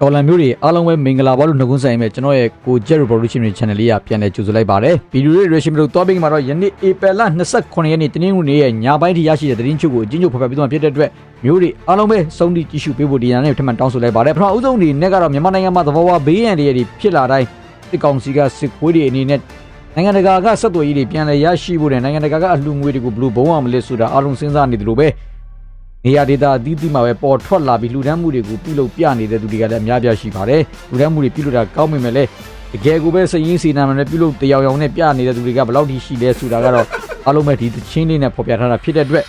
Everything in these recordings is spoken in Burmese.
တော်လန်မျိုးတွေအားလုံးပဲမင်္ဂလာပါလို့နှုတ်ခွန်းဆိုင်မဲ့ကျွန်တော်ရဲ့ကို Jet Revolution Channel လေးကပြန်လည်ကြိုဆိုလိုက်ပါတယ်ဗီဒီယိုလေး reaction တို့တော့ပြီးမှာတော့ယနေ့ April 29ရက်နေ့တနင်္ဂနွေနေ့ရဲ့ညပိုင်းထိရရှိတဲ့သတင်းချုပ်ကိုအချင်းချုပ်ဖတ်ပြပြီးတော့ဖြစ်တဲ့အတွက်မျိုးတွေအားလုံးပဲစုံဒီကြည့်ရှုပေးဖို့ဒီညနေထပ်မံတောင်းဆိုလိုက်ပါတယ်ပထမဦးဆုံးအနေနဲ့ကတော့မြန်မာနိုင်ငံမှာသဘောဝဘေးရန်တွေဖြစ်လာတိုင်းစစ်ကောင်စီကစစ်ခွေးတွေအနေနဲ့နိုင်ငံတကာကဆက်သွယ်ရေးတွေပြန်လည်ရရှိဖို့နဲ့နိုင်ငံတကာကအလှူငွေတွေကိုဘယ်လိုဘုံအောင်မလဲဆိုတာအားလုံးစဉ်းစားနေတယ်လို့ပဲ နေရာဒေသအသီးသီးမှာပဲပေါ်ထွက်လာပြီးလူဒန်းမှုတွေကိုပြုလုပ်ပြနေတဲ့သူတွေကလည်းအများပြားရှိပါတယ်လူဒန်းမှုတွေပြုလုပ်တာကောင်းပေမဲ့လည်းတကယ်ကိုပဲစိတ်ရင်းစေနာမှနဲ့ပြုလုပ်တရားရောင်နဲ့ပြနေတဲ့သူတွေကဘယ်လောက်ထိရှိလဲဆိုတာကတော့အားလုံးပဲဒီသချင်းလေးနဲ့ဖော်ပြထားတာဖြစ်တဲ့အတွက်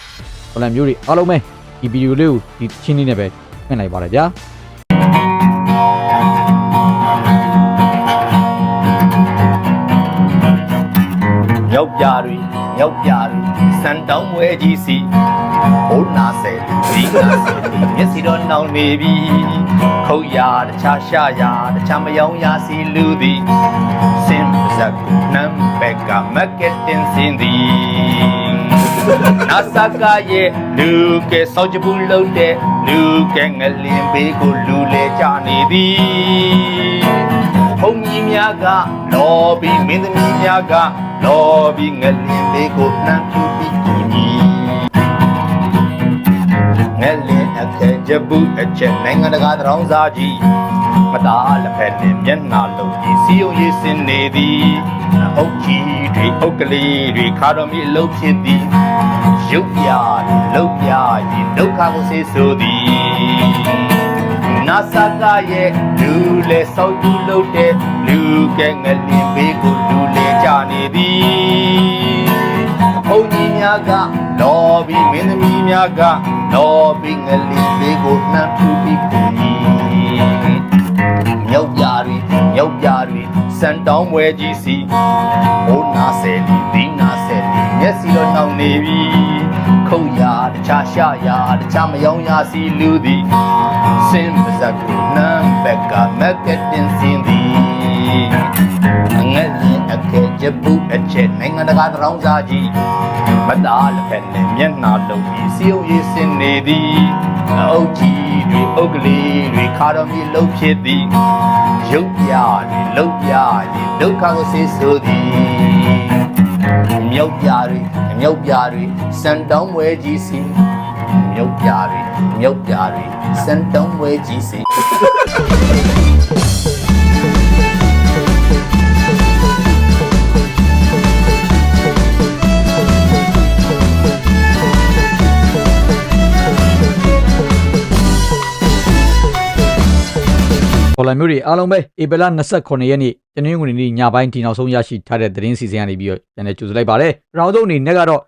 ဟိုလမျိုးတွေအားလုံးပဲဒီဗီဒီယိုလေးကိုဒီသချင်းလေးနဲ့ပဲဖွင့်လိုက်ပါတယ်ဗျာမြောက်ပြတွေမြောက်ပြတွေစံ တောင်းဝဲကြီးစီဘုန်းနာဆယ်ဒီနာဆယ်မျက်စိတော့နှောင်နေပြီခုတ်ရတခြားရှာရတခြားမယောင်ရစီလူသည်စင်ပါဇက်ကိုနမ်ဘက်ကမက်ကက်တင်စင်သည်နာစကာရဲ့လူကဲစောက်ချဘူးလုံးတဲ့လူကဲငလင်ဘေးကိုလူလေကြနေသည် ဘုံကြီးများကလော်ပြီးမင်းသမီးများကလော်ပြီးငလင်လေးကိုနှမ်းပြူပြီးကူညီငလင်အခက်ကြဘူးအချက်နိုင်ငံတကာသံတော်စာကြီးမသားလက်ဖက်နဲ့မျက်နှာလုံးကြီးစီယုံရေးစင်နေသည်အုတ်ကြီးတွေအုတ်ကလေးတွေခါတော်မီအလုပ်ဖြစ်သည်ရုပ်ပြလှုပ်ပြရင်ဒုက္ခကိုဆေးဆိုသည် နာစကာရဲ့လူလေစောက်သူလို့တဲ့လူကဲငလင်ဘေးကိုလူလေကြနေသည်ဘုံကြီးများကလော်ပြီးမင်းသမီးများကလော်ပြီးငလင်ဘေးကိုနှမ်းထူပြီးကူညီမြောက်ပြရီမြောက်ပြရီစံတောင်းဝဲကြီးစီဘိုးနာဆယ်လီဒီနာဆယ်လီ မျက်စိတော့နှောင်နေပြီခုတ်ရတခြားရှာရတခြားမယောင်ရစီလူသည်စင်ပါဇက်ကိုနမ်ဘက်ကမက်ကက်တင်စင်သည်အငက်ရင်အကဲကြဘူးအချက်နိုင်ငံတကာသရောင်းစားကြီးမသားလက်ဖက်နဲ့မျက်နှာလုံးပြီးစီယုံရေးစင်နေသည်အုတ်ကြီးတွေအုတ်ကလေးတွေခါတော်မီလှုပ်ဖြစ်သည်ရုပ်ပြတွေလှုပ်ပြရင်ဒုက္ခကိုဆေးဆိုသည် မြောက်ပြတွေမြောက်ပြတွေစံတောင်းဝဲကြီးစီမြုပ်ပြတွေမြုပ်ပြတွေစံတုံးဝဲကြီးစီ လန်မျိုးတွေအားလုံးပဲဧပြီလ29ရက်နေ့တနင်္ဂနွေနေ့ညပိုင်းဒီနောက်ဆုံးရရှိထားတဲ့သတင်းစီစဉ်ကနေပြီးတော့ပြန်လည်ကြိုဆိုလိုက်ပါတယ်ပထမဆုံးအနေနဲ့ကတော့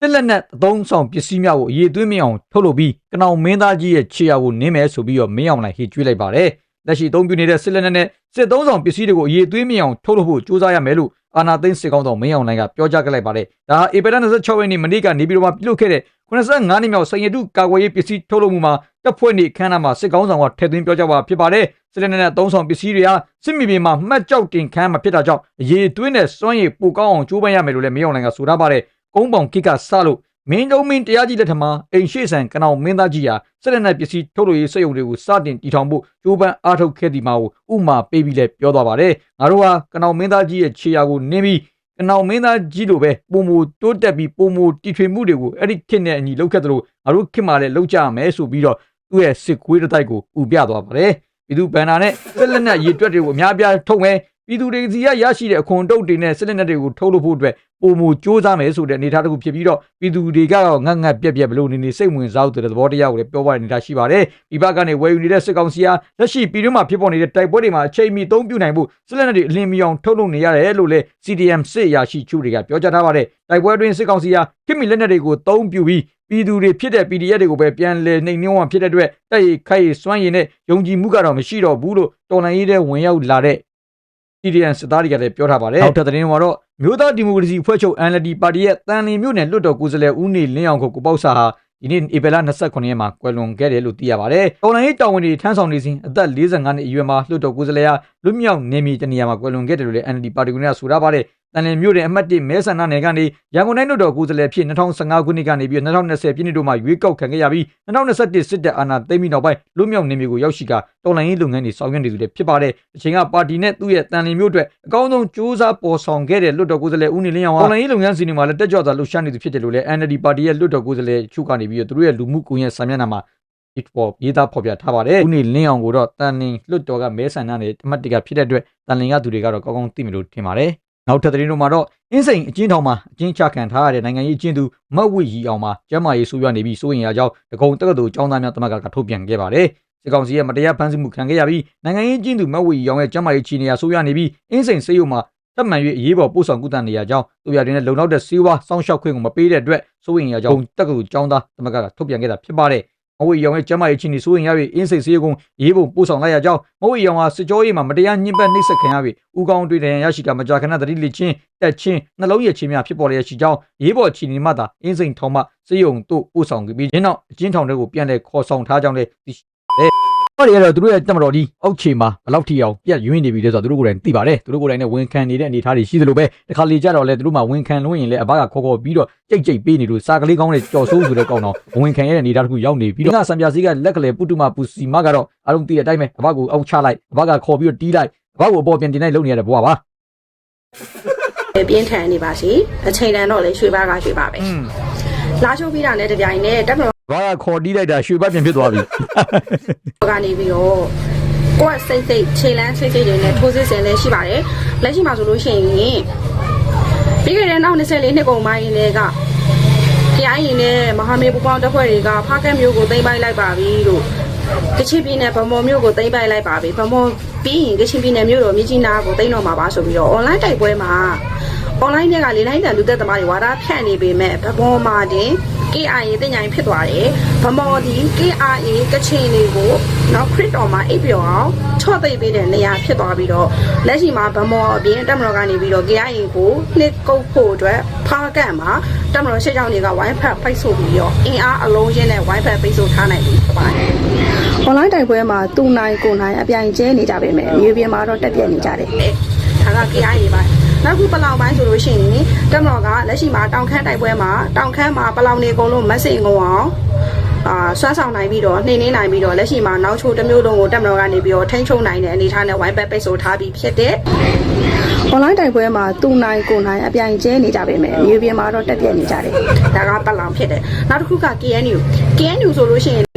တစ်လက်နဲ့အသုံးဆောင်ပစ္စည်းများကိုအရေးသွင်းမအောင်ထုတ်လုပ်ပြီးကနောင်မင်းသားကြီးရဲ့ခြေရာကိုနင်းမယ်ဆိုပြီးတော့မင်းအောင်လိုက်ဟေ့ကျွေးလိုက်ပါတယ်။လက်ရှိအသုံးပြုနေတဲ့စစ်လက်နက်နဲ့စစ်သုံးဆောင်ပစ္စည်းတွေကိုအရေးသွင်းမအောင်ထုတ်လုပ်ဖို့ကြိုးစားရမယ်လို့ အာနာသိန်းစစ်ကောင်းဆောင်မင်းအောင်လိုင်ကပြောကြားခဲ့လိုက်ပါတယ်။ဒါဟာဧပြီလ26ရက်နေ့မနေ့ကနေပြည်တော်မှာပြုလုပ်ခဲ့တဲ့85နှစ်မြောက်စင်ရတုကာကွယ်ရေးပစ္စည်းထုတ်လုပ်မှုမှာတပ်ဖွဲ့နေခန်းနာမှာစစ်ကောင်းဆောင်ကထည့်သွင်းပြောကြားပါဖြစ်ပါတယ်။စစ်လက်နက်နဲ့သုံးဆောင်ပစ္စည်းတွေဟာစစ်မြေပြင်မှာမှတ်ကြောက်တင်ခန်းမှာဖြစ်တာကြောင့်အရေးသွင်းတဲ့စွမ်းရည်ပိုကောင်းအောင်ကြိုးပမ်းရမယ်လို့လည်းမင်းအောင်လိုင်ကဆိုထားပါတယ်။ကုန်းပေါင်ကိကစလို့ မင်းတုံးမင်းတရားကြီးလက်ထက်မှာအိမ်ရှိဆန်ကနောင်မင်းသားကြီးဟာစစ်လက်နက်ပစ္စည်းထုတ်လို့ရေးစက်ရုံတွေကိုစတင်တည်ထောင်ဖို့ကြိုးပမ်းအားထုတ်ခဲ့ဒီမှာကိုဥမာပေးပြီးလဲပြောသွားပါတယ်ငါတို့ဟာကနောင်မင်းသားကြီးရဲ့ခြေရာကိုနင်းပြီးကနောင်မင်းသားကြီးလိုပဲပုံမတိုးတက်ပြီးပုံမတီထွေမှုတွေကိုအဲ့ဒီခေတ်နဲ့အညီလုပ်ခဲ့သလိုငါတို့ခေတ်မှာလည်းလုပ်ကြရမယ်ဆိုပြီးတော့သူ့ရဲ့စစ်ကွေးတစ်တိုက်ကိုဥပြသွားပါတယ်ပြည်သူဗန်နာနဲ့စစ်လက်နက်ရည်တွက်တွေကိုအများပြားထုတ်မယ် ပြည်သူတွေစီကရရှိတဲ့အခွန်တုတ်တွေနဲ့စစ်လက်နက်တွေကိုထုတ်လို့ဖို့အတွက်ပုံမစ조사မယ်ဆိုတဲ့အနေအထားတစ်ခုဖြစ်ပြီးတော့ပြည်သူတွေကတော့ငတ်ငတ်ပြက်ပြက်ဘလို့နေနေစိတ်ဝင်စားတဲ့သဘောတရားကိုလည်းပြောပါတဲ့အနေအထားရှိပါတယ်။ဒီဘက်ကနေဝယ်ယူနေတဲ့စစ်ကောင်စီဟာလက်ရှိပြည်တွင်းမှာဖြစ်ပေါ်နေတဲ့တိုက်ပွဲတွေမှာအချိန်မီသုံးပြုနိုင်ဖို့စစ်လက်နက်တွေအလင်းမီအောင်ထုတ်လုပ်နေရတယ်လို့လည်း CDM စစ်ရာရှိချုပ်တွေကပြောကြားထားပါတယ်။တိုက်ပွဲတွင်စစ်ကောင်စီဟာခင်မီလက်နက်တွေကိုသုံးပြုပြီးပြည်သူတွေဖြစ်တဲ့ PDF တွေကိုပဲပြန်လည်နှိမ်နှင်းအောင်ဖြစ်တဲ့အတွက်တိုက်ရိုက်ခိုက်ရစွမ်းရည်နဲ့ယုံကြည်မှုကတော့မရှိတော့ဘူးလို့တော်လှန်ရေးတဲ့ဝင်ရောက်လာတဲ့ CDN စစ်သားတွေကလည်းပြောထားပါတယ်။နောက်ထပ်သတင်းမှာတော့မြို့သားဒီမိုကရေစီအဖွဲ့ချုပ် NLD ပါတီရဲ့တန်လီမြို့နယ်လွှတ်တော်ကိုယ်စားလှယ်ဦးနေလင်းအောင်ကိုကိုပေါ့ဆာဟာဒီနေ့ဧပြီလ29ရက်မှာကွယ်လွန်ခဲ့တယ်လို့သိရပါတယ်။တော်လိုင်းရေးတာဝန်တွေထမ်းဆောင်နေစဉ်အသက်45နှစ်အရွယ်မှာလွှတ်တော်ကိုယ်စားလှယ်ဟာလွတ်မြောက်နေမည်တနေရာမှာကွယ်လွန်ခဲ့တယ်လို့လည်း NLD ပါတီကဆိုထားပါတယ် တန်လင်းမြို့နယ်အမှတ်1မဲဆန္ဒနယ်ကနေရန်ကုန်တိုင်းလွှတ်တော်ကိုယ်စားလှယ်ဖြစ်2015ခုနှစ်ကနေပြီး2020ပြည့်နှစ်တို့မှာရွေးကောက်ခံခဲ့ရပြီး2021စစ်တပ်အာဏာသိမ်းပြီးနောက်ပိုင်းလွတ်မြောက်နေမျိုးကိုရောက်ရှိကတော်လှန်ရေးလုပ်ငန်းတွေဆောင်ရွက်နေသူတွေဖြစ်ပါတယ်အချိန်ကပါတီနဲ့သူ့ရဲ့တန်လင်းမြို့အတွက်အကောင်းဆုံးစူးစမ်းပေါ်ဆောင်ခဲ့တဲ့လွှတ်တော်ကိုယ်စားလှယ်ဦးနေလင်းအောင်ဟာတော်လှန်ရေးလုပ်ငန်းစဉ်တွေမှာလည်းတက်ကြွစွာလှုပ်ရှားနေသူဖြစ်တယ်လို့လည်း NLD ပါတီရဲ့လွှတ်တော်ကိုယ်စားလှယ်ချုပ်ကနေပြီးသူတို့ရဲ့လူမှုကွန်ရက်စာမျက်နှာမှာ it for ရေးသားဖော်ပြထားပါတယ်ဦးနေလင်းအောင်ကိုတော့တန်လင်းလွတ်တော်ကမဲဆန္ဒနဲ့အမှတ်တကဖြစ်တဲ့အတွက်တန်လင်းကသူတွေကတော့ကောင်းကောင်းသိမယ်လို့ထင်ပါတယ် နောက်ထပ်သတင်းတို့မှာတော့အင်းစိန်အကျဉ်းထောင်မှာအကျဉ်းချခံထားရတဲ့နိုင်ငံရေးအကျဉ်းသူမတ်ဝိရီအောင်မှာကျမ်းမာရေးဆိုးရွားနေပြီးစိုးရင်ရကြောင်းတကုံတက္ကသိုလ်ကျောင်းသားများတမကကထုတ်ပြန်ခဲ့ပါတယ်စစ်ကောင်စီရဲ့မတရားဖမ်းဆီးမှုခံခဲ့ရပြီးနိုင်ငံရေးအကျဉ်းသူမတ်ဝိရီအောင်ရဲ့ကျမ်းမာရေးခြေနေရဆိုးရွားနေပြီးအင်းစိန်စေယုံမှာတက်မှန်၍အရေးပေါ်ပို့ဆောင်ကုသနေရကြောင်းသူရတဲ့လုံလောက်တဲ့စီးဝါစောင့်ရှောက်ခွင့်ကိုမပေးတဲ့အတွက်စိုးရင်ရကြောင်းတက္ကသိုလ်ကျောင်းသားတမကကထုတ်ပြန်ခဲ့တာဖြစ်ပါတယ် မဝေရောင်ရဲ့ကျမ်းမာရေးချင်းနေဆိုရင်ရ၍အင်းစိတ်စေးကုန်းရေးပုံပို့ဆောင်လိုက်ရကြောင်းမဝေရောင်ဟာစစ်ကြောရေးမှာမတရားညှဉ်းပန်းနှိပ်စက်ခံရပြီးဥကောင်းတွေ့တဲ့ရရှိတာမကြာခဏသတိလစ်ချင်းတက်ချင်းနှလုံးရည်ချင်းများဖြစ်ပေါ်လျက်ရှိကြောင်းရေးပေါ်ချီနေမှသာအင်းစိန်ထောင်မှစေယုံတို့ပို့ဆောင်ပြီးခြင်းနောက်အချင်းထောင်တွေကိုပြန်လည်ခေါ်ဆောင်ထားကြောင်းလည်းသိရှိတယ်။ ဟောဒီကတော့သူတို့ရဲ့တက်မတော်ကြီးအောက်ခြေမှာဘလောက်ထီအောင်ပြက်ရွင်းနေပြီလဲဆိုတော့သူတို့ကိုယ်တိုင်သိပါတယ်သူတို့ကိုယ်တိုင်နဲ့ဝန်ခံနေတဲ့အနေအထားတွေရှိသလိုပဲတခါလေကြတော့လေသူတို့မှဝန်ခံလို့ရင်လည်းအဘကခေါ်ခေါ်ပြီးတော့ကြိတ်ကြိတ်ပေးနေလို့စာကလေးကောင်းတဲ့ကြော်ဆိုးဆိုတဲ့ကောင်တော့ဝန်ခံရတဲ့အနေအထားတစ်ခုရောက်နေပြီးတော့ဆံပြာစည်းကလက်ကလေးပုတုမပူစီမကတော့အားလုံးသိတဲ့အတိုင်းပဲအဘကိုအောက်ချလိုက်အဘကခေါ်ပြီးတော့တီးလိုက်အဘကိုအပေါ်ပြန်တင်လိုက်လုပ်နေရတဲ့ဘဝပါပြင်းထန်နေပါစီအချိန်တန်တော့လေရွှေပါကရွှေပါပဲ လာချိုးပြီးတာနဲ့တပြိုင်နဲ့တက်မတော်ဘာကခေါ်တီးလိုက်တာရွှေဘက်ပြန်ဖြစ်သွားပြီကနေပြီးတော့ကိုယ့်စိတ်စိတ်ခြေလန်းစိတ်စိတ်တွေနဲ့ထိုးစစ်ဆင်လည်းရှိပါတယ်လက်ရှိမှာဆိုလို့ရှိရင်ပြီးခဲ့တဲ့နောက်24နှစ်ကုန်ပိုင်းလေးကတရားရင်နဲ့မဟာမေပူပေါင်းတပ်ဖွဲ့တွေကဖားကက်မျိုးကိုသိမ်းပိုက်လိုက်ပါပြီလို့ကချင်ပြည်နယ်ဗမော်မျိုးကိုသိမ်းပိုက်လိုက်ပါပြီဗမော်ပြီးရင်ကချင်ပြည်နယ်မျိုးတော်မြကြီးနားကိုသိမ်းတော့မှာပါဆိုပြီးတော့ online တိုက်ပွဲမှာ online မြက်ကလေလိုင်းတန်လူသက်သမားတွေဝါဒဖြန့်နေပေမဲ့ဗမော်မှာတင် KIA တင်ညာရင်ဖြစ်သွားတယ်ဗမော်ဒီ KIA ကချင်တွေကိုနောက်ခရစ်တော်မှာအိပ်ပျော်အောင်ချော့သိပ်ပေးတဲ့နေရာဖြစ်သွားပြီးတော့လက်ရှိမှာဗမော်အပြင်တက်မတော်ကနေပြီးတော့ KIA ကိုနှစ်ကုတ်ဖို့အတွက်ဖားကန့်မှာတက်မတော်ရှစ်ချောင်းတွေကဝိုင်းဖက်ဖိတ်ဆို့ပြီးတော့အင်အားအလုံးချင်းနဲ့ဝိုင်းဖက်ဖိတ်ဆို့ထားနိုင်ပြီဖြစ်ပါတယ်။ online တိုက်ပွဲမှာသူနိုင်ကိုနိုင်အပြိုင်ကျဲနေကြပေမဲ့မြေပြင်မှာတော့တက်ပြက်နေကြတယ်။ဒါက KIA ပါ နောက်ခုပလောင်ပိုင်းဆိုလို့ရှိရင်တက်မတော်ကလက်ရှိမှာတောင်ခမ်းတိုက်ပွဲမှာတောင်ခမ်းမှာပလောင်နေအကုန်လုံးမက်ဆေ့ငုံအောင်အာဆွမ်းဆောင်နိုင်ပြီးတော့နှိမ့်နှင်းနိုင်ပြီးတော့လက်ရှိမှာနောက်ချိုးတစ်မျိုးလုံးကိုတက်မတော်ကနေပြီးတော့ထိန်းချုပ်နိုင်တဲ့အနေအထားနဲ့ဝိုင်းပတ်ပိတ်ဆို့ထားပြီးဖြစ်တဲ့ online တိုက်ပွဲမှာသူနိုင်ကိုနိုင်အပြိုင်ကျဲနေကြပေမဲ့မြေပြင်မှာတော့တက်ပြက်နေကြတယ်ဒါကပလောင်ဖြစ်တယ်နောက်တစ်ခုက KNU KNU ဆိုလို့ရှိရင်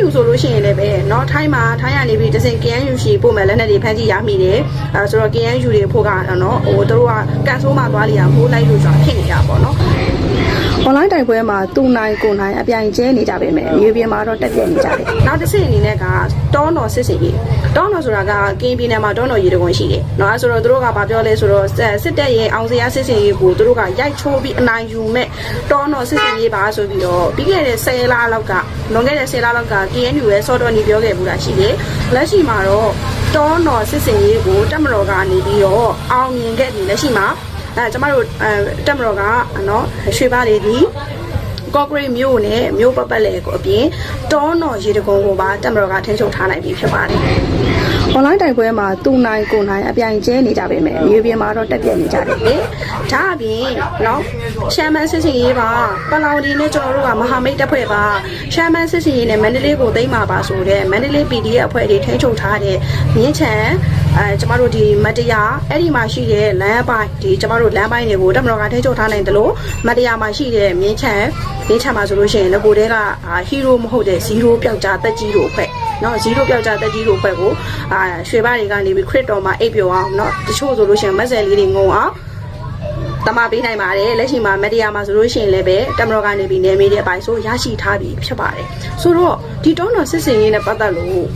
KNU ဆိုလို့ရှိရင်လည်းပဲเนาะထိုင်းမှာထိုင်းရနေပြီးတစင် KNU ရှိပို့မယ်လက်နက်တွေဖမ်းကြည့်ရမိတယ်အဲဆိုတော့ KNU တွေဖို့ကเนาะဟိုတို့ကကန်ဆိုးမှသွားလျာဖိုးလိုက်လို့ဆိုတာဖြစ်နေတာပေါ့เนาะ online တိုက်ပွဲမှာသူနိုင်ကိုနိုင်အပြိုင်ကျဲနေကြပေမဲ့မြေပြင်မှာတော့တက်ပြက်နေကြတယ်နောက်တစ်ဆင့်အနေနဲ့ကတောနော်စစ်စင်ကြီးတောနော်ဆိုတာကကင်းပြည်နယ်မှာတောနော်ရေတကွန်ရှိတယ်เนาะအဲဆိုတော့တို့ကဘာပြောလဲဆိုတော့စစ်တပ်ရဲ့အောင်စရာစစ်စင်ကြီးကိုတို့ကရိုက်ချိုးပြီးအနိုင်ယူမဲ့တောနော်စစ်စင်ကြီးပါဆိုပြီးတော့ပြီးခဲ့တဲ့10လလောက်ကလွန်ခဲ့တဲ့10လလောက်က KNU ရဲ့စောတော်ညီပြောခဲ့မှုတာရှိတယ်လက်ရှိမှာတော့တောနော်စစ်စင်ကြီးကိုတက်မတော်ကနေပြီးတော့အောင်မြင်ခဲ့ပြီလက်ရှိမှာအဲကျမတို့အဲတက်မတော်ကနော်ရွှေပါလေးဒီကော့ဂရိတ်မြို့နဲ့မြို့ပတ်ပတ်လည်ကိုအပြင်တောနော်ရေတကုံကိုပါတက်မတော်ကထိန်းချုပ်ထားနိုင်ပြီဖြစ်ပါတယ်။ online တိုက်ပွဲမှာသူနိုင်ကိုနိုင်အပြိုင်ကျဲနေကြပေမဲ့မြေပြင်မှာတော့တက်ပြက်နေကြတယ်လေ။ဒါအပြင်နော်ရှမ်းမန်းစစ်စင်ရေးပါပလောင်ဒီနဲ့ကျွန်တော်တို့ကမဟာမိတ်တပ်ဖွဲ့ပါရှမ်းမန်းစစ်စင်ရေးနဲ့မန္တလေးကိုသိမ်းမှာပါဆိုတဲ့မန္တလေး PDF အဖွဲ့တွေထိန်းချုပ်ထားတဲ့မြင်းချံအဲကျမတို့ဒီမတရားအဲ့ဒီမှာရှိတဲ့လမ်းပိုင်းဒီကျမတို့လမ်းပိုင်းတွေကိုတက်မတော်ကထိန်းချုပ်ထားနိုင်တယ်လို့မတရားမှာရှိတဲ့မြင်းချံမြင်းချံမှာဆိုလို့ရှိရင်လည်းကိုတဲကဟီးရိုးမဟုတ်တဲ့0ပျောက်ကြားတက်ကြီးတို့အဖွဲ့ နော်0ပျောက်ကြားတက်ကြီးတို့အဖွဲ့ကိုအာရွှေဘာတွေကနေပြီးခရစ်တော်မှာအိပ်ပျော်အောင်နော်တချို့ဆိုလို့ရှိရင်မက်ဆယ်လေးတွေငုံအောင်တမပေးနိုင်ပါတယ်လက်ရှိမှာမတရားမှာဆိုလို့ရှိရင်လည်းပဲတမတော်ကနေပြီးနေမေးတဲ့အပိုင်းဆိုရရှိထားပြီးဖြစ်ပါတယ်ဆိုတော့ဒီတောင်းတော်စစ်စင်ရေးနဲ့ပတ်သက်လို့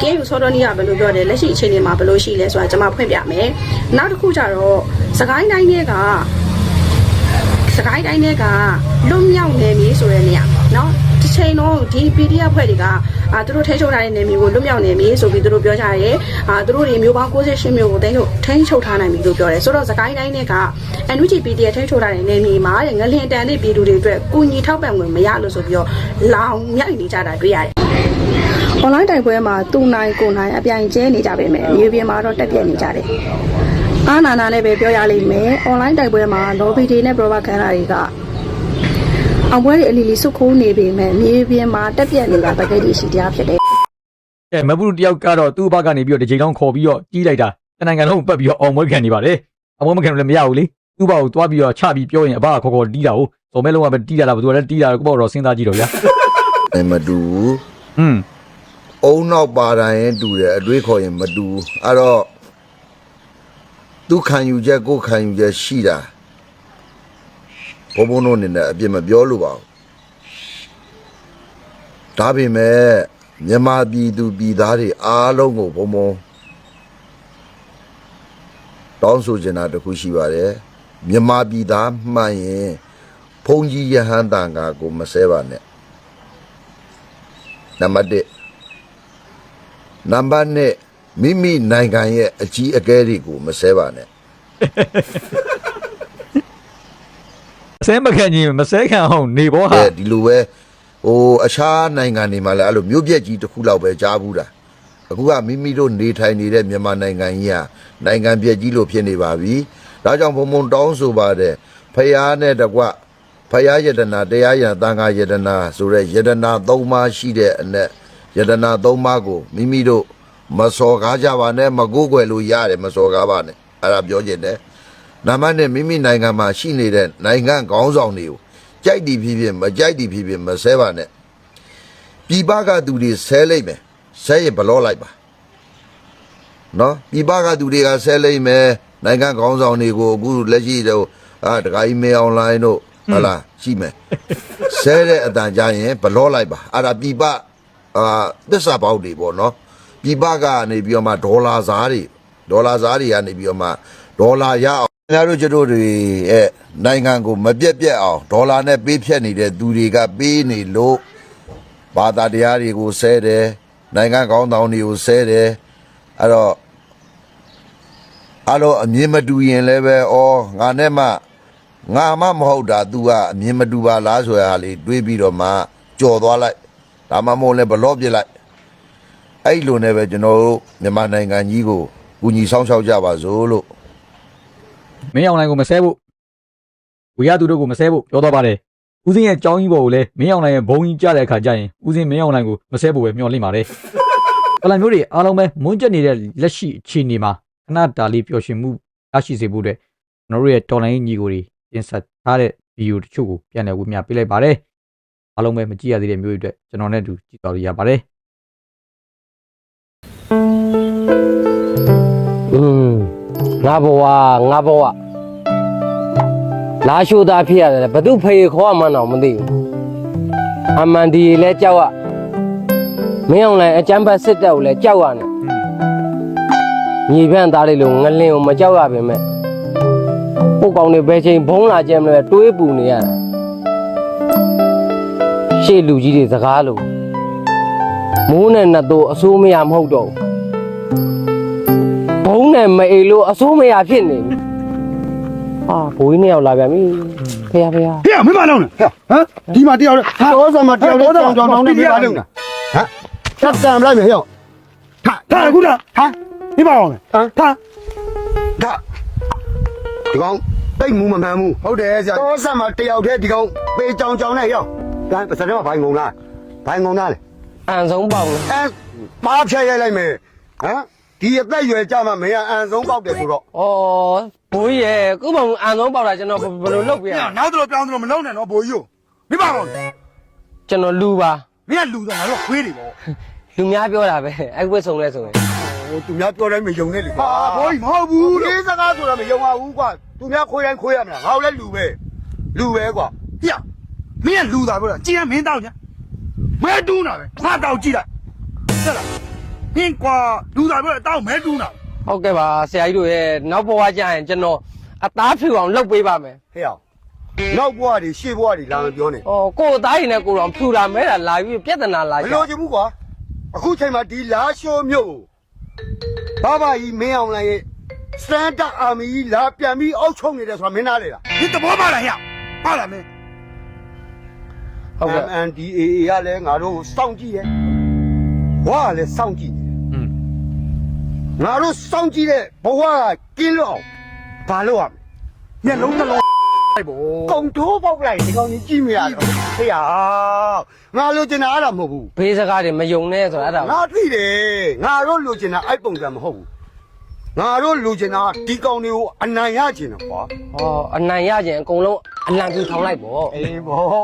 ကဲယူစောတော်နီးကဘယ်လိုပြောတယ်လက်ရှိအခြေအနေမှာဘယ်လိုရှိလဲဆိုတာကျွန်မဖွင့်ပြမယ်နောက်တစ်ခုကျတော့စကိုင်းတိုင်းတွေကစကိုင်းတိုင်းတွေကလွတ်မြောက်နေပြီဆိုတဲ့နေရာเนาะ တစ်ချိန်တော့ဒီ PDF ဖွဲ့တွေကအာသူတို့ထိန်းချုပ်ထားတဲ့နေမျိုးကိုလွတ်မြောက်နေပြီဆိုပြီးသူတို့ပြောကြတယ်အာသူတို့တွေမျိုးပေါင်း68မျိုးကိုထိန်းချုပ်ထိန်းချုပ်ထားနိုင်ပြီလို့ပြောတယ်ဆိုတော့စကိုင်းတိုင်းတွေက NUG PDF ထိန်းချုပ်ထားတဲ့နေမြေမှာငလျင်တန်တဲ့ပြည်သူတွေအတွက်ကုညီထောက်ပံ့ဝင်မရလို့ဆိုပြီးတော့လောင်မြိုက်နေကြတာတွေ့ရတယ် online တိုက်ပွဲမှာသူနိုင်ကိုနိုင်အပြိုင်ကျဲနေကြပေမဲ့မြေပြင်မှာတော့တက်ပြက်နေကြတယ်အာနာနာလည်းပဲပြောရလိမ့်မယ်။ online တိုက်ပွဲမှာ lobby တွေနဲ့ provoke ခံရတာတွေက အောင်ပွဲတွေအလီလီစုခိုးနေပေမဲ့မြေပြင်မှာတက်ပြက်နေတာတကယ်ကြီးရှိတရားဖြစ်တယ်အဲမဘူးတယောက်ကတော့သူ့ဘက်ကနေပြီးတော့ဒီချိန်လုံးခေါ်ပြီးတော့ကြီးလိုက်တာတနင်္ဂနွေလုံးပတ်ပြီးတော့အောင်မွေးခံနေပါတယ်အောင်မွေးမခံလို့လည်းမရဘူးလေသူ့ဘက်ကိုသွားပြီးတော့ချပြီးပြောရင်အဘကခေါ်ခေါ်တီးတာကိုဇော်မဲလုံးကပဲတီးတာလားဘယ်သူကလည်းတီးတာကိုပေါ့တော့စဉ်းစားကြည့်တော့ဗျာအဲ့မတူဘူးဟွန်းအုံနောက်ပါတိုင်းရင်တူတယ်အတွေးခေါ်ရင်မတူဘူးအဲ့တော့သူခံယူချက်ကိုယ်ခံယူချက်ရှိတာ ဘုံဘုံတို့အနေနဲ့အပြစ်မပြောလို့ပါဘူးဒါပေမဲ့မြန်မာပြည်သူပြည်သားတွေအားလုံးကိုဘုံဘုံတောင်းဆိုချင်တာတစ်ခုရှိပါတယ်မြန်မာပြည်သားမှန်ရင်ဘုံကြီးယဟန်တန်ကကိုမဆဲပါနဲ့နံပါတ်1နံပါတ်1မိမိနိုင်ငံရဲ့အကြီးအကဲတွေကိုမဆဲပါနဲ့ ဆဲမခံချင်းမဆဲခံအောင်နေဘောဟာအဲဒီလိုပဲဟိုအခြားနိုင်ငံတွေမှာလည်းအဲ့လိုမျိုးပြက်ကြီးတစ်ခုလောက်ပဲကြားဘူးတာအခုကမိမိတို့နေထိုင်နေတဲ့မြန်မာနိုင်ငံကြီးဟာနိုင်ငံပြက်ကြီးလို့ဖြစ်နေပါပြီဒါကြောင့်ဘုံဘုံတောင်းဆိုပါတယ်ဖယားနဲ့တကွဖယားယတနာတရားယတသံဃာယတနာဆိုတဲ့ယတနာ၃ပါးရှိတဲ့အ내ယတနာ၃ပါးကိုမိမိတို့မစော်ကားကြပါနဲ့မကိုးကွယ်လို့ရတယ်မစော်ကားပါနဲ့အဲ့ဒါပြောချင်တယ် နာမနဲ့မိမိနိုင်ငံမှာရှိနေတဲ့နိုင်ငံခေါင်းဆောင်တွေကိုကြိုက်သည်ဖြစ်ဖြစ်မကြိုက်သည်ဖြစ်ဖြစ်မဆဲပါနဲ့ပြည်ပကသူတွေဆဲလိုက်မယ်ဆဲရင်ဘလော့လိုက်ပါနော်ပြည်ပကသူတွေကဆဲလိုက်မယ်နိုင်ငံခေါင်းဆောင်တွေကိုအခုလက်ရှိတော့အာတခါကြီးမေအွန်လိုင်းတို့ဟတ်လာရှိမယ်ဆဲတဲ့အတန်ကြရင်ဘလော့လိုက်ပါအဲ့ဒါပြည်ပအာသစ္စာပေါက်တွေပေါ့နော်ပြည်ပကနေပြီးတော့မှဒေါ်လာစားတွေဒေါ်လာစားတွေကနေပြီးတော့မှဒေါ်လာရအောင် ခင်ဗျားတို့ကျတို့တွေရဲ့နိုင်ငံကိုမပြက်ပြက်အောင်ဒေါ်လာနဲ့ပေးဖြတ်နေတဲ့သူတွေကပေးနေလို့ဘာသာတရားတွေကိုဆဲတယ်နိုင်ငံကောင်းတောင်တွေကိုဆဲတယ်အဲ့တော့အဲ့လိုအမြင်မတူရင်လည်းပဲဩငါနဲ့မှငါမှမဟုတ်တာ तू ကအမြင်မတူပါလားဆိုရလေတွေးပြီးတော့မှကြော်သွားလိုက်ဒါမှမဟုတ်လည်းဘလော့ပြစ်လိုက်အဲ့လိုနဲ့ပဲကျွန်တော်တို့မြန်မာနိုင်ငံကြီးကိုကူညီဆောင်ရှောက်ကြပါစို့လို့ မင်းအောင်လိုင်းကိုမဆဲဖို့ဝေရသူတို့ကိုမဆဲဖို့ပြောတော့ပါတယ်ဦးစင်းရဲ့ကြောင်းကြီးပေါ်ကိုလည်းမင်းအောင်လိုင်းရဲ့ဘုံကြီးကြတဲ့အခါကျရင်ဦးစင်းမင်းအောင်လိုင်းကိုမဆဲဖို့ပဲမျှော်လင့်ပါတယ်ပလန်မျိုးတွေအားလုံးပဲမွန်းကျက်နေတဲ့လက်ရှိအခြေအနေမှာခဏတာလေးပျော်ရွှင်မှုရရှိစေဖို့အတွက်ကျွန်တော်တို့ရဲ့တော်လိုင်းညီကိုတွေတင်ဆက်ထားတဲ့ဗီဒီယိုတချို့ကိုပြန်လည်ဝေမျှပေးလိုက်ပါတယ်အားလုံးပဲမကြည့်ရသေးတဲ့မျိုးတွေအတွက်ကျွန်တော်နဲ့အတူကြည့်တော်ရရပါတယ်อืม ငါဘဝငါဘဝလာရှိုးသားဖြစ်ရတယ်ဘသူဖေခေါ်မှန်းတော့မသိဘူးအမှန်ဒီလဲကြောက်ရမင်းအောင်လိုက်အကျမ်းဖတ်စစ်တပ်ကိုလည်းကြောက်ရတယ်ညီဖန့်သားလေးလိုငလင်းကိုမကြောက်ရပါပဲပုတ်ကောင်တွေဘယ်ချိန်ဘုံလာကြမ်းမလဲတွေးပူနေရတယ်ရှေ့လူကြီးတွေစကားလို့မိုးနဲ့နှစ်တို့အဆိုးမရမဟုတ်တော့ဘူးဘုံ နဲ့မအိလို့အစိုးမရဖြစ်နေပြီအာဘိုးကြီးနှစ်ယောက်လာပြန်ပြီဖေရဖေရဟဲ့မင်းမလုံးနဲ့ဟမ်ဒီမှာတယောက်လေဟာတော့ဆမ်းမတယောက်လေကြောင်ကြောင်တောင်းနေမင်းမလုံးနဲ့ဟမ်ဖြတ်တံလိုက်မယ်ဟဲ့ဟာဟာကူလားဟာမင်းမလုံးနဲ့ဟမ်ဟာဒါဒီကောင်တိတ်မူမမှန်ဘူးဟုတ်တယ်ဆရာတော့ဆမ်းမတယောက်တည်းဒီကောင်ပေကြောင်ကြောင်နဲ့ရောက်ဒါပစတဲ့မှာဘိုင်ငုံလားဘိုင်ငုံလားလေအန်ဆုံးပေါက်လို့အဲပါဖြတ်ရိုက်လိုက်မယ်ဟမ် ဒီအသက်ရွယ်ကြမှာမင်းကအန်ဆုံးပေါက်တယ်ဆိုတော့ဩဘိုးကြီးရဲ့ခုမှအန်ဆုံးပေါက်တာကျွန်တော်ဘယ်လိုလုပ်ပြရလဲနောက်တော့ပြောင်းတော့မလုံးနဲ့တော့ဘိုးကြီးကိုမင်းမလုံးနဲ့ကျွန်တော်လူပါမင်းကလူတော့ငါတို့ခွေးတွေပေါ့လူများပြောတာပဲအဲ့ဝက်ဆုံးလဲဆိုရင်ဟိုသူများပြောတိုင်းမယုံနဲ့လေဟာဘိုးကြီးမဟုတ်ဘူးဒီစကားဆိုတော့မယုံပါဘူးကွာသူများခွေးတိုင်းခွေးရမလားငါတို့လည်းလူပဲလူပဲကွာဟိယမင်းကလူသားပြောတာကြည်ရမင်းတောက်ညာမဲတူးတာပဲငါတောက်ကြည့်လိုက်ဆက်လား မင်းကွာလူသားပြောတာတောက်မဲတူးတာဟုတ်ကဲ့ပါဆရာကြီးတို့ရဲ့နောက်ဘဝကျရင်ကျွန်တော်အသားဖြူအောင်လုပ်ပေးပါမယ်ဟဲ့အောင်နောက်ဘွားတွေရှေ့ဘွားတွေလာမပြောနဲ့ဩကိုယ်သားရင်နဲ့ကိုယ်တော်ဖြူတာမဲတာလာပြီးပြဿနာလာမကြလို့ချင်ဘူးကွာအခုချိန်မှာဒီလာရှိုးမြို့ဘာဘာကြီးမင်းအောင်လိုက်ရဲ့စတန်ဒတ်အာမီကြီးလာပြန်ပြီးအောက်ချုံနေတယ်ဆိုတာမင်းနားလေလား ဒီတဘောပါလားဟဲ့ပါလားမင်းဟုတ်ကဲ့ MNDAA ကလည်းငါတို့စောင့်ကြည့်ရဲ့ဘွားကလည်းစောင့်ကြည့်နေတယ် ငါတို့စောင့်ကြည့်တဲ့ဘဝကကင်းလို့အောင်ဘာလို့ရမလဲမျက်လုံးတစ်လုံးလိုက်ပေါ့ကုံထိုးပေါက်လိုက်ဒီကောင်ကြီးကြည့်မရတော့ဖေရငါလိုချင်တာအဲ့ဒါမဟုတ်ဘူးဘေးစကားတွေမယုံနဲ့ဆိုတာအဲ့ဒါငါသိတယ်ငါတို့လိုချင်တာအဲ့ပုံစံမဟုတ်ဘူး ငါတို့လိုချင်တာဒီကောင်တွေကိုအနိုင်ရချင်တယ်ကွာဟောအနိုင်ရခြင်းအကုန်လုံးအလံပြူထောင်လိုက်ပေါ့အေးဘောဟာ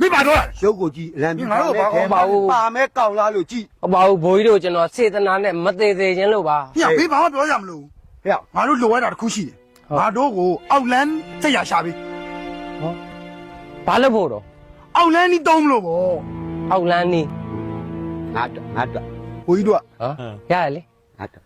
မိပါတော့ရုပ်ကိုကြည့်အလံပြငါတို့ဘာကောပါဘူးပါမဲကောက်လားလို့ကြည့်ဟုတ်ပါဘူးဘိုးကြီးတို့ကျွန်တော်စေတနာနဲ့မသေးသေးခြင်းလို့ပါညဘေးဘာမှပြောရမလို့ဟဲ့ငါတို့လိုရတာတစ်ခုရှိတယ်ငါတို့ကိုအောက်လန်းစက်ရရှာပြီဘာလို့ဖို့တော့အောက်လန်းนี่တုံးမလို့ဗောအောက်လန်းနီးငါတော့ငါတော့ဘိုးကြီးတို့ဟမ်ရရလေငါတော့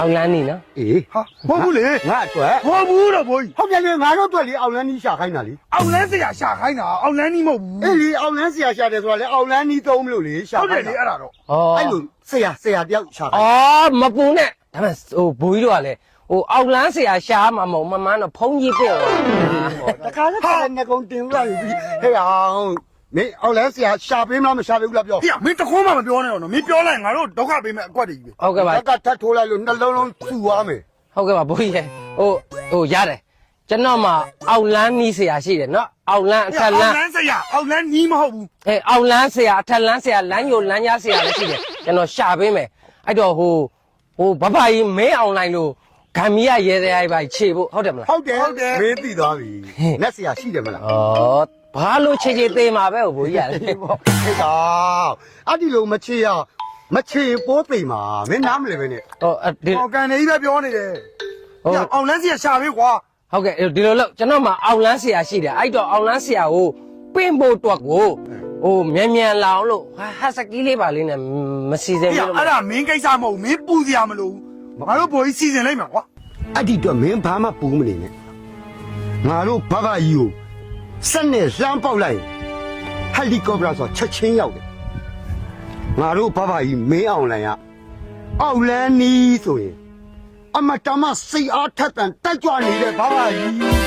အောက်လန်းနီးနော်အေးဟာမဟုတ်ဘူးလေငါအတွက်မဟုတ်ဘူးတော့ဘိုးကြီးဟုတ်ပြန်လေငါတို့အတွက်လေအောင်လန်းကြီးရှာခိုင်းတာလေအောက်လန်းစက်ရရှာခိုင်းတာအောက်လန်းนี่မဟုတ်ဘူးအေးလေအောင်လန်းဆရာရှာတယ်ဆိုတာလေအောင်လန်းကြီးသုံးမလို့လေရှာဟုတ်တခိုယ်င်းလေတာအဲ့ဒါတော့ဩအဲ့လိုဆရာဆရာတယောက်ရှာခိုင်းအော်မပူနဲ့ဒါပေမဲ့ဟိုဘိုးကြီးတို့ကလည်းဟိုအောက်လန်းဆရာရှားမှာမဟုတ်မမှန်းတော့ဖုံးကြီးပြည့်သွားတခါလေခါလေငကုံတင်လာပြီဟဲ့အောင် မင်းအောင်လန်းဆရာရှာပေးမလားမရှာပေးဘူးလားပြောပြမင်းတခွန်းမှမပြောနဲ့တော့နော်မင်းပြောလိုက်ရင်ငါတို့ဒုက္ခပေးမဲ့အကွက်တွေကြီးပဲဟုတ်ကဲ့ပါတက်ကထပ်ထိုးလိုက်လို့နှလုံးလုံးဆူသွားမယ်ဟုတ်ကဲ့ပါဘိုးကြီးရဲ့ဟိုဟိုရတယ်ကျွန်တော်မှာအောက်လန်းနီးဆရာရှိတယ်နော်အောက်လန်းအထက်လအောန်းက်လန်းစက်ရအောက်လန်းนี่မဟုတ်ဘူးအဲအောက်လန်းဆရာအထက်လန်းဆရာလမ်းညိုလမ်းကြားဆရာလည်းရှိတယ်ကျွန်တော်ရှာပေးမယ်အဲ့တော့ဟိုဟိုဘဘကြီးမင်းအောင်လိုက်လို့ဂမ်မီယာရဲတဲ့အိုက်ပါခြေဖို့ဟုတ်တယ်မလားဟုတ်တယ်မင်းသိသွားပြီနတ်ဆရာရှိတယ်မလားဩ ဘာလို့ခြေခြေသေးမှာပဲဟိုဘိုးကြီးရတယ်ပေါ့ဟဲ့ကောင်အဲ့ဒီလိုမချေရမချေပိုးသိမှာမင်းနားမလဲပဲနဲ့ဟိုဒီဟောကန်နေကြီးပဲပြောနေတယ်ဟုတ်ညအောက်လန်းစက်ရရှာပြီကွာဟုတ်ကဲ့ဒီလိုလို့ကျွန်တော်မှာအောက်လန်းဆရာရှိတယ်အဲ့တော့အောက်လန်းဆရာကိုပင့်ဖို့တွက်ကိုဟိုမြန်မြန်လာအောင်လို့ဟာဟာစကီးလေးပါလေးနဲ့မစီစဉ်ပြဘူးလို့အဲ့ဒါမင်းကိစ္စမဟုတ်ဘူးမင်းပူစရာမလိုဘူးငါတို့ဘိုးကြီးစီစဉ်လိုက်မှာကွာ အဲ့ဒီတော့မင်းဘာမှပူမနေနဲ့ငါတို့ဘဘကြီးကို စက်နဲ့လှမ်းပေါက်လိုက်ဟယ်လီကော်ပတာဆိုချက်ချင်းရောက်တယ်ငါတို့ဘဘကြီးမင်းအောင်လိုင်ရအောက်လန်းနီးဆိုရင် အမတမစိတ်အားထက်သန်တက်ကြွနေတဲ့ဘဘကြီးကွာ